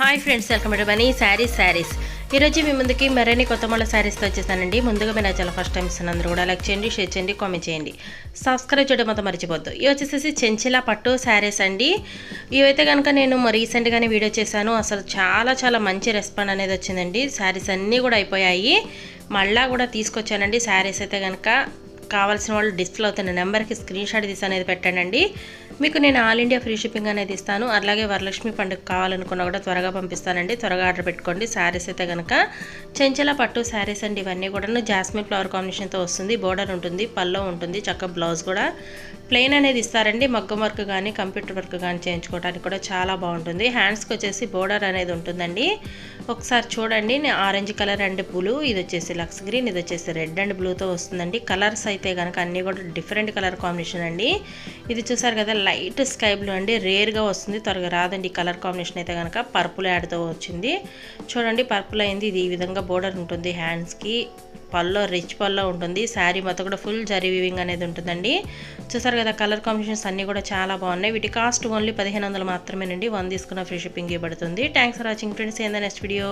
Hi friends welcome to Mani saris saris. ఈరోజు మీ ముందుకి మరిన్ని కొత్త మళ్ళీ శారీస్తో వచ్చేసానండి. ముందుగా మీరు చాలా ఫస్ట్ టైం ఇస్తున్నందరూ కూడా లైక్ చేయండి షేర్ చేయండి కామెంట్ చేయండి. సబ్స్క్రైబ్ చేయడం మొత్తం మర్చిపోద్దు ఇవి వచ్చేసేసి చెంచిల పట్టు శారీస్ అండి. ఇవైతే కనుక నేను రీసెంట్గానే వీడియో చేశాను. అసలు చాలా చాలా మంచి రెస్పాండ్ అనేది వచ్చిందండి. శారీస్ అన్నీ కూడా అయిపోయాయి. మళ్ళా కూడా తీసుకొచ్చానండి. శారీస్ అయితే కనుక కావాల్సిన వాళ్ళు డిస్ప్లే అవుతున్న నెంబర్కి స్క్రీన్ షాట్ తీసి అనేది పెట్టండి మీకు నేను ఆల్ ఇండియా ఫ్రీ షిప్పింగ్ అనేది ఇస్తాను. అలాగే వరలక్ష్మి పండుగ కావాలనుకున్నా కూడా త్వరగా పంపిస్తానండి. త్వరగా ఆర్డర్ పెట్టుకోండి. శారీస్ అయితే కనుక చెంచల పట్టు శారీస్ అండి ఇవన్నీ కూడా జాస్మిన్ ఫ్లవర్ కాంబినేషన్తో వస్తుంది. బోర్డర్ ఉంటుంది పల్లో ఉంటుంది చక్క బ్లౌజ్ కూడా. ప్లెయిన్ అనేది ఇస్తారండి. మగ్గం వర్క్ కానీ కంప్యూటర్ వర్క్ కానీ చేయించుకోవడానికి కూడా చాలా బాగుంటుంది. హ్యాండ్స్కి వచ్చేసి బోర్డర్ అనేది ఉంటుందండి. ఒకసారి చూడండి. ఆరెంజ్ కలర్ అండ్ బ్లూ ఇది వచ్చేసి లక్స్ గ్రీన్ ఇది వచ్చేసి రెడ్ అండ్ బ్లూతో వస్తుందండి. కలర్స్ అయితే కనుక అన్నీ కూడా డిఫరెంట్ కలర్ కాంబినేషన్ అండి. ఇది చూసారు కదా లైట్ స్కై బ్లూ అండి. రేర్గా వస్తుంది. త్వరగా రాదండి కలర్ కాంబినేషన్ అయితే కనుక పర్పుల్ యాడ్తో వచ్చింది. చూడండి పర్పుల్ అయింది. ఇది ఈ విధంగా బోర్డర్ ఉంటుంది. హ్యాండ్స్కి పల్లో రిచ్ పల్లో ఉంటుంది. శారీ మొత్తం కూడా ఫుల్ జరీ వివింగ్ అనేది ఉంటుందండి. చూసారు కదా కలర్ కాంబినేషన్స్ అన్నీ కూడా చాలా బాగున్నాయి. వీటి కాస్ట్ ఓన్లీ పదిహేను వందలు మాత్రమేనండి. వన్ తీసుకున్న ఫ్రీ షిప్పింగ్ ఇవ్వబడుతుంది. థ్యాంక్స్ ఫర్ వాచింగ్ ఫ్రెండ్స్ ఏందా నెక్స్ట్ వీడియో